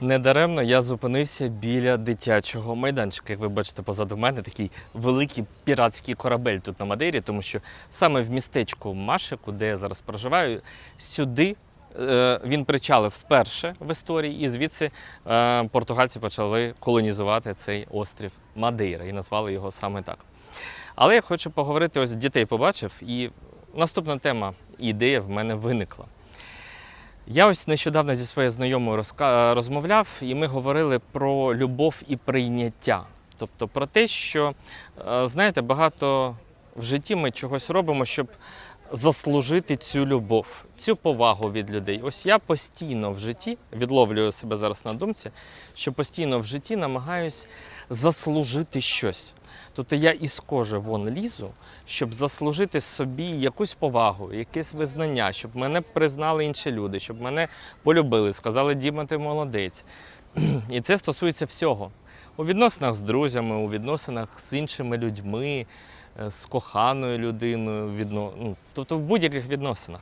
Недаремно я зупинився біля дитячого майданчика. Як ви бачите, позаду мене такий великий піратський корабель тут на Мадейрі, тому що саме в містечку Машику, де я зараз проживаю, сюди е, він причалив вперше в історії, і звідси е, португальці почали колонізувати цей острів Мадейра і назвали його саме так. Але я хочу поговорити, ось дітей побачив, і наступна тема, ідея в мене виникла. Я ось нещодавно зі своєю знайомою розмовляв, і ми говорили про любов і прийняття. Тобто про те, що, е, знаєте, багато в житті ми чогось робимо, щоб заслужити цю любов, цю повагу від людей. Ось я постійно в житті відловлюю себе зараз на думці, що постійно в житті намагаюсь заслужити щось. Тобто я із кожи вон лізу, щоб заслужити собі якусь повагу, якесь визнання, щоб мене признали інші люди, щоб мене полюбили, сказали, Діма, ти молодець. І це стосується всього. У відносинах з друзями, у відносинах з іншими людьми, з коханою людиною, відно... ну, тобто в будь-яких відносинах.